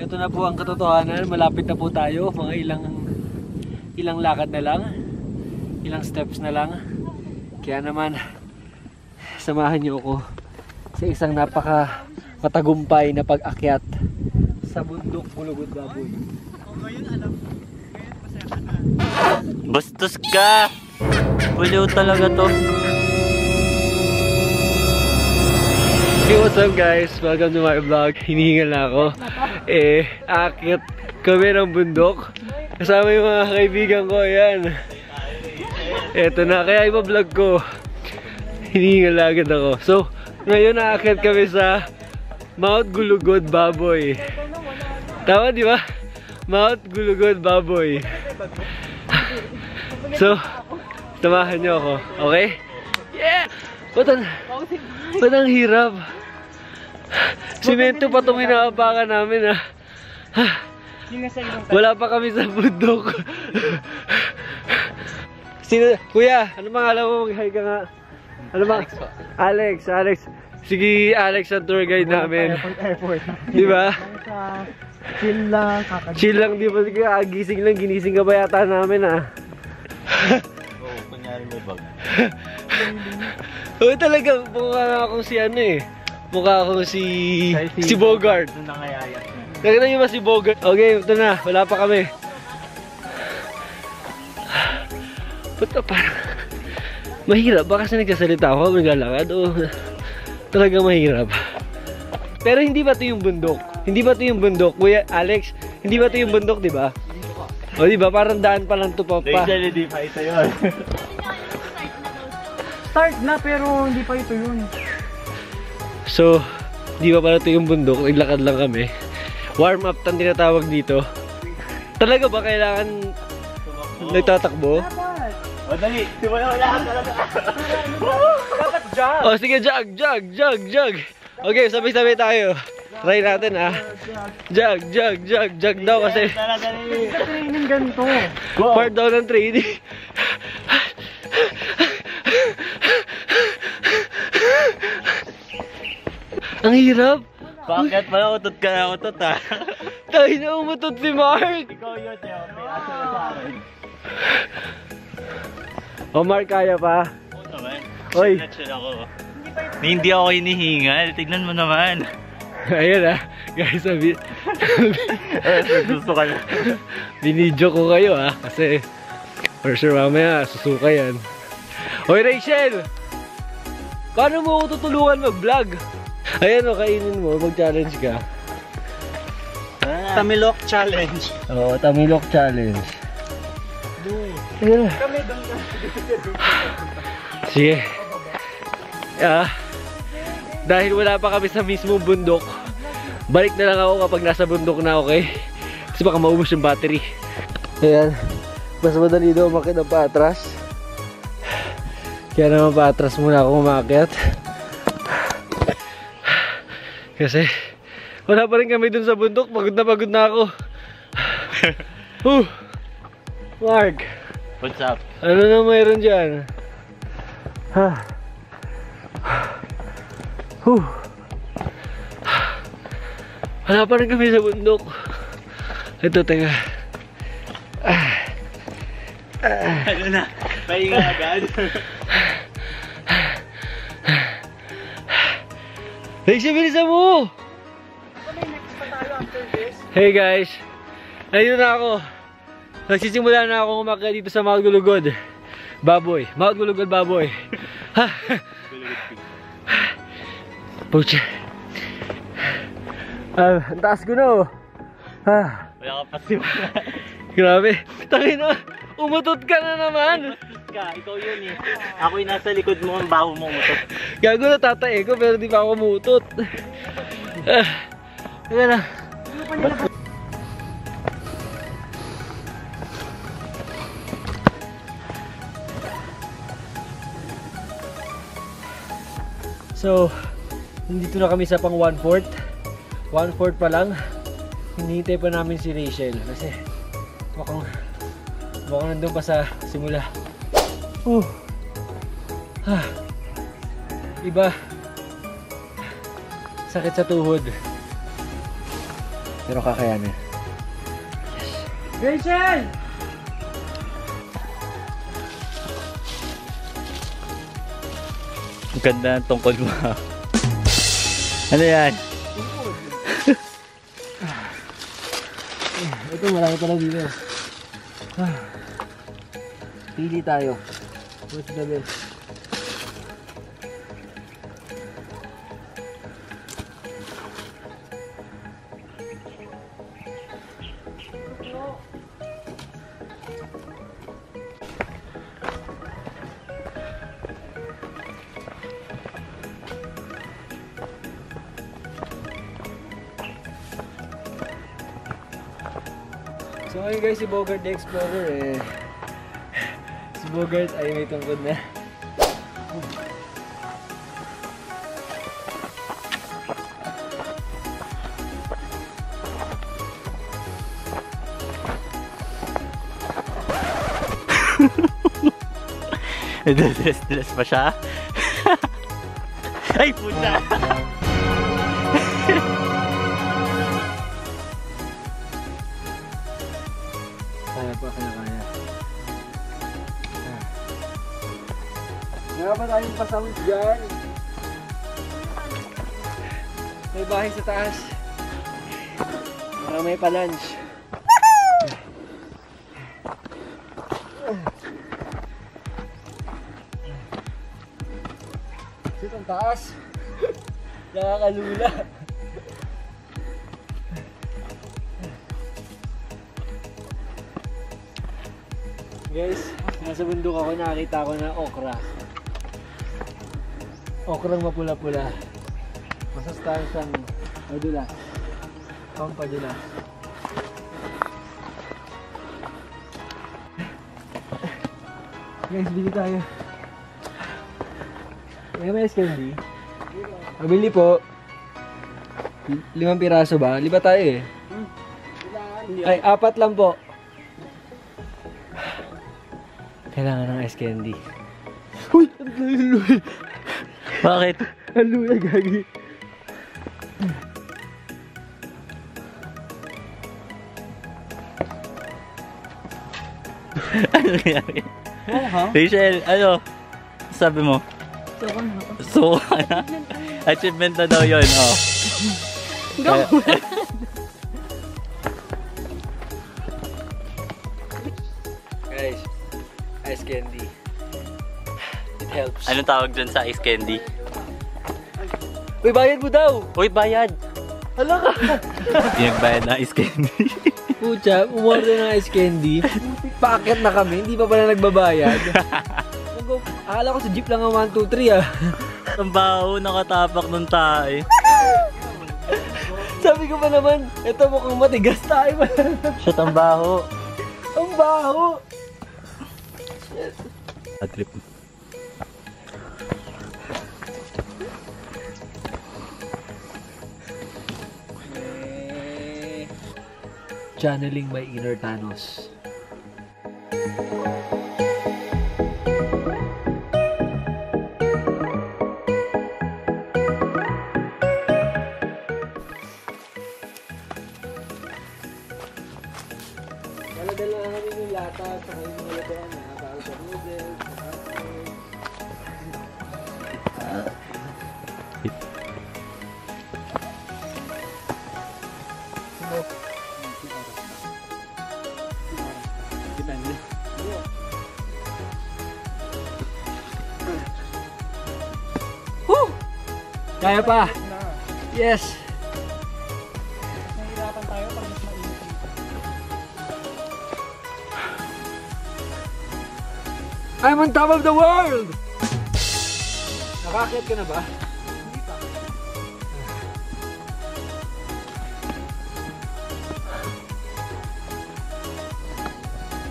Ito na po ang katotohanan. Malapit na po tayo. Mga ilang ilang lakad na lang. Ilang steps na lang. Kaya naman, samahan niyo ako sa isang napaka matagumpay na pag-akyat sa bundok Bulugod Baboy. Bastos ka! Puliw talaga to. Hey, what's up guys? Welcome to my vlog. Hinihingal na ako. Eh, akyat kami ng bundok. Kasama yung mga kaibigan ko. Ayan. Eto na. Kaya iba vlog ko. Hinihingal na agad ako. So, ngayon naakyat kami sa Mount Gulugod Baboy. Tama di ba? Mount Gulugod Baboy. So, samahan niyo ako. Okay? Yeah! Ba't ang, ba't ang hirap? Simento pa itong inaapakan namin ah. Wala pa kami sa bundok. Sino, kuya, ano pangalan mo? Mag-hi ka nga. Ano ba? Alex, Alex. Sige, Alex ang tour guide namin. Airport. Di ba? Chill lang, kakag... Chill lang, di ba? Sige, ah, gising lang, ginising ka ba yata namin ah. Oo, kunyari may bag. Oo talaga, mukha akong si ano eh. Mukha akong si... Si Bogart. Nung nangayaya. Nakita niyo ba si Bogart? Okay, ito na. Wala pa kami. Ba't na parang... Mahirap ba kasi nagsasalita ako habang naglalakad? O talaga mahirap. Pero hindi ba ito yung bundok? Hindi ba ito yung bundok? Kuya Alex, hindi ba ito yung bundok, di ba? O di ba? Parang daan pa lang ito pa. pa. Dahil hindi pa ito yun. Start na pero hindi pa ito yun. So, di ba pala ito yung bundok? Naglakad lang kami. Warm up ang tinatawag dito. Talaga ba kailangan nagtatakbo? Dapat! O dali, simula wala ka talaga. Dapat jump! Oh, sige, jog, jog, jog, jog. Okay, sabay-sabay tayo. Try natin ah. Jog, jog, jog, jog daw kasi Tara, dali. Sa training ganito. part daw ng training. Ang hirap. Bakit pa utot ka na utot ha? Tayo na umutot si Mark. Ikaw yun, na sa akin. O Mark, kaya pa? Oo naman. Oy. Chill ako. Hindi ako hinihingal. Tignan mo naman. Ayun ah. Guys, sabi, gusto ka na. binidyo ko kayo ah. Kasi, for sure mamaya, susuka yan. Hoy Rachel! Paano mo ako tutulungan mag-vlog? Ayan o, kainin mo, mag-challenge ka. Tamilok challenge. Oo, Tamilok Challenge. Ayan. Sige. Ah, dahil wala pa kami sa mismong bundok, balik na lang ako kapag nasa bundok na, okay? Kasi baka maubos yung battery. Ayan. Mas madali daw umakit ng paatras. Kaya naman paatras muna ako umakyat. Kasi wala pa rin kami dun sa bundok. Pagod na pagod na ako. Huh. Mark. What's up? Ano na mayroon dyan? Ha? Huh. Wala pa rin kami sa bundok. Ito, teka. Ano na? Pahinga agad. Rachel, bilisan mo! Hey guys, nandito na ako. Nagsisimula na ako umakyat dito sa Mount Gulugod. Baboy. Mount Gulugod Baboy. Ha? Pucha. Ah, ang taas ko na oh. Ah, Wala ka pa simula. grabe. Tangin na. Umutot ka na naman. ka, ikaw yun eh. Ako yung nasa likod mo, ang baho mo umutot. Gago na tatae ko pero di pa ako umutot. Ah, lang. So, nandito na kami sa pang 1-4. 1-4 pa lang. Hinihintay pa namin si Rachel kasi mukhang mukhang nandun pa sa simula. Uh. Ah. Iba. Sakit sa tuhod. Pero kakayanin. Rachel! Ang ganda ng tungkol mo. ano yan? Ito, marami pala dito. Ah. Pili tayo. What's the best? So ngayon guys, si Bogart the Explorer eh. Bogart ay may tungkod na. Dress-dress pa siya. Ay, puta! tayong pasound dyan. May bahay sa taas. Para may pa-lunch. Sit ang taas. Nakakalula. Guys, nasa bundok ako, nakakita ko na okra. Okrang mapula-pula. Masustansang madula. Pampadula. Guys, bili tayo. May may candy. Mabili po. L- limang piraso ba? Liba tayo eh. Ay, apat lang po. Kailangan ng ice candy. Uy! Ang! Bakit? Ang luluy, gagi. ano nangyari? Oo ha? Rachel, ano? Sabi mo? So, ano? So, na? Achievement na daw yun, oh. Go! Anong tawag dyan sa ice candy? Uy, bayad mo daw! Uy, bayad! Hala ka! Hindi nagbayad ng ice candy. Pucha, umorder ng ice candy. Paakit na kami, hindi pa pala nagbabayad. Akala ko sa jeep lang ang 1, 2, 3 ah. Ang baho, nakatapak ng tae. Sabi ko pa naman, ito mukhang matigas tayo pa. Shit, ang baho. ang baho! A trip. Channeling my inner Thanos. Dala-dala Kaya pa! Yes! Nahihirapan tayo pag mas mainit. I'm on top of the world! Nakakit ka na ba? Hindi pa.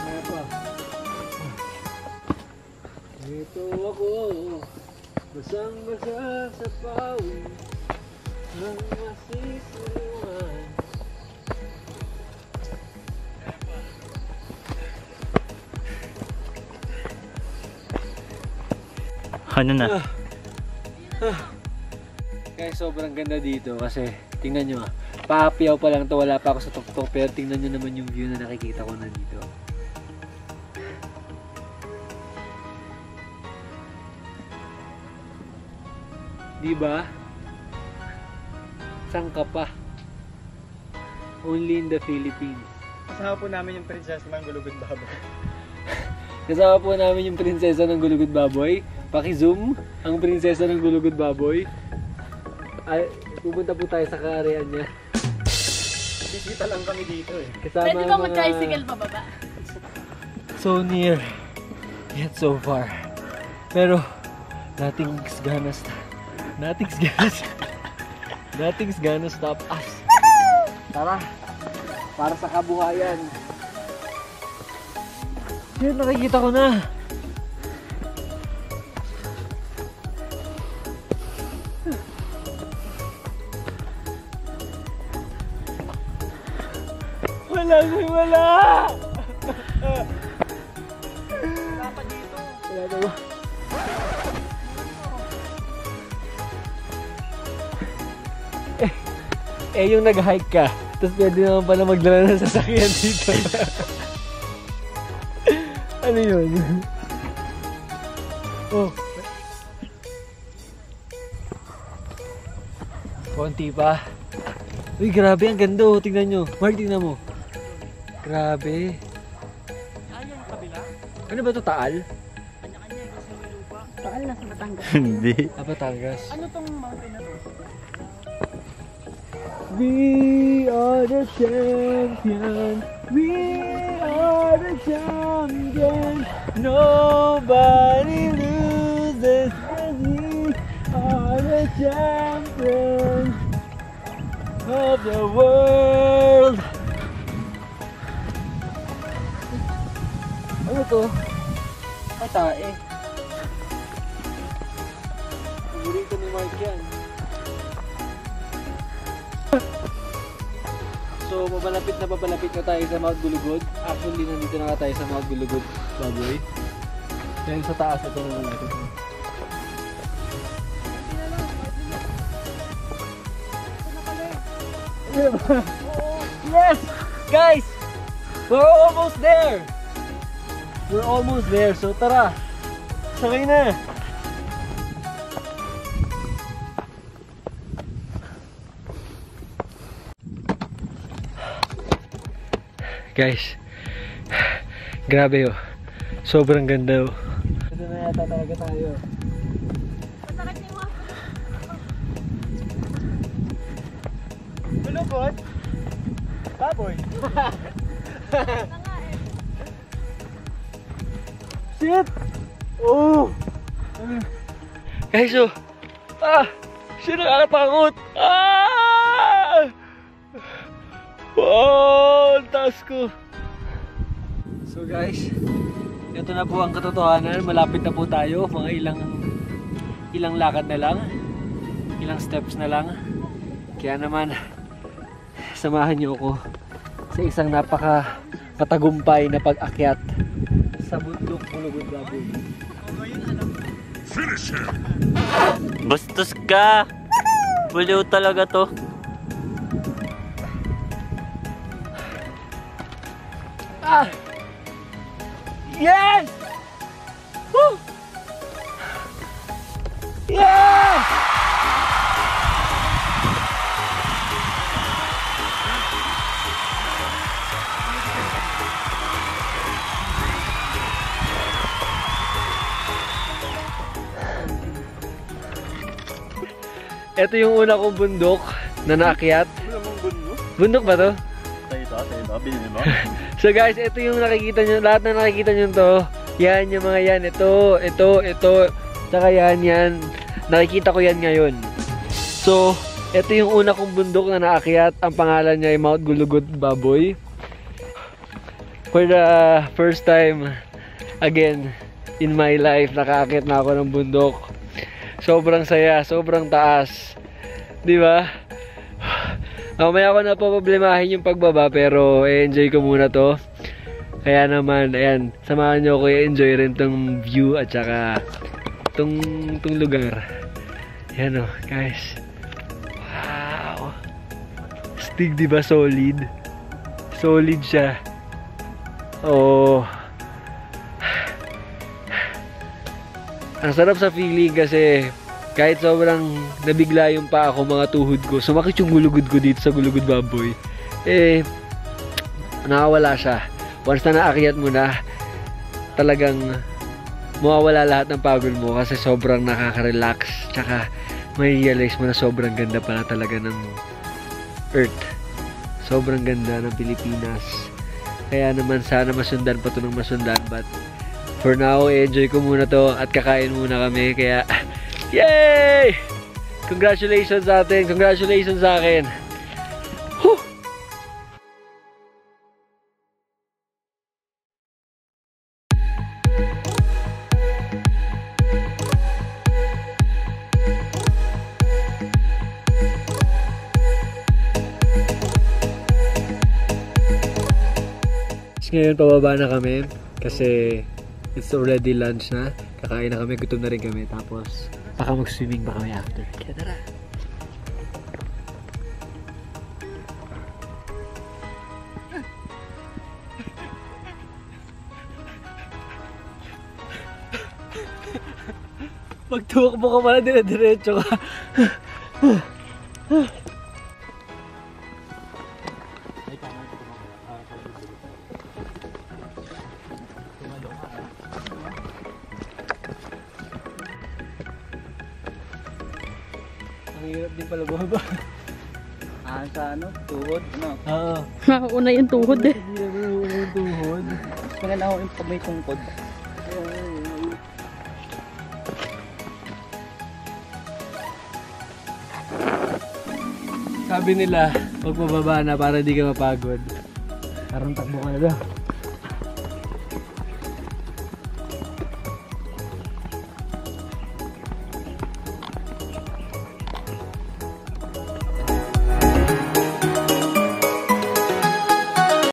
Kaya pa. Ito ako, basang-basa sa pawis ng masisuluan. Ano na? Guys, sobrang ganda dito kasi tingnan nyo ah. Paapiyaw pa lang to, wala pa ako sa tuktok. Pero tingnan nyo naman yung view na nakikita ko na dito. Di ba? Saan ka pa? Only in the Philippines. Kasama po namin yung prinsesa ng Gulugod Baba. Kasama po namin yung prinsesa ng Gulugod Baboy. Paki-zoom ang prinsesa ng Gulugod Baboy. Ay, pupunta po tayo sa kaarian niya. Bisita lang kami dito eh. Kasama Pwede ba mga- mag-tricycle pababa? So near, yet so far. Pero, nothing's gonna stop. Nothing's gonna. Nothing's gonna stop us. Tara, para sa kabuhayan. Yan, nakikita ko na. Eh yung nag-hike ka, tapos pwede naman pala magdala ng sasakyan dito. ano yun? oh. Konti pa. Uy, grabe, ang ganda oh. Tingnan nyo. Mark, tingnan mo. Grabe. Ano ba to taal? Saan na sa Batangas? Hindi. Ah, Batangas. Ano tong mountain na to? We are the champions. We are the champions. Nobody loses. We are the champion of the world. Ano to? Ay, So, papalapit na papalapit na tayo sa Mount Gulugod. Actually, nandito na nga tayo sa Mount Gulugod, baboy. Dahil sa taas ito na natin. Yes! Guys! We're almost there! We're almost there. So, tara! Sakay na! Guys, grabe oh. Sobrang ganda oh. Ito na yata talaga tayo. Gulugod? Baboy? Shit! Oh! Guys, oh! Ah! Shit, nakakatakot! Ah! Oh! Taas ko! So guys, ito na po ang katotohanan. Malapit na po tayo. Mga ilang ilang lakad na lang. Ilang steps na lang. Kaya naman, samahan niyo ako sa isang napaka patagumpay na pag-akyat sa bundok Bulugod Baboy. Bastos ka! Buliw talaga to. Yes! Woo! Yes! Ito yung una kong bundok na naakyat. Bundok ba to? Tayo ito, tayo ito. Binili mo? So guys, ito yung nakikita nyo, lahat na nakikita nyo to, yan yung mga yan, ito, ito, ito, saka yan, yan, nakikita ko yan ngayon. So, ito yung una kong bundok na naakyat, ang pangalan niya ay Mount Gulugod Baboy. For the first time, again, in my life, nakaakyat na ako ng bundok. Sobrang saya, sobrang taas. Di ba? Mamaya ko na po problemahin yung pagbaba pero enjoy ko muna to. Kaya naman, ayan, samahan nyo ako i-enjoy rin tong view at saka tong, tong lugar. Ayan o, guys. Wow! astig, di ba? Solid. Solid siya. Oh. Ang sarap sa feeling kasi kahit sobrang nabigla yung pa ako mga tuhod ko, sumakit yung gulugod ko dito sa gulugod baboy. Eh, nakawala siya. Once na naakyat mo na, talagang mawawala lahat ng pagod mo kasi sobrang nakaka-relax. Tsaka, may realize mo na sobrang ganda pala talaga ng Earth. Sobrang ganda ng Pilipinas. Kaya naman sana masundan pa to ng masundan. But for now, enjoy ko muna to at kakain muna kami. Kaya, yay! Congratulations sa atin. Congratulations sa akin. Whew! Ngayon pababa na kami kasi it's already lunch na. Kakain na kami, gutom na rin kami. Tapos baka mag-swimming pa kami after. Kaya tara! Pag tumakbo ka pala, dire-diretso ka. Tuhod? Ano? Oo. Makauna yung tuhod eh. Hindi naman ako ng tuhod. Mas maganda ako yung pag may tungkod. Sabi nila, pag mababa na para di ka mapagod. Parang takbo ka na daw.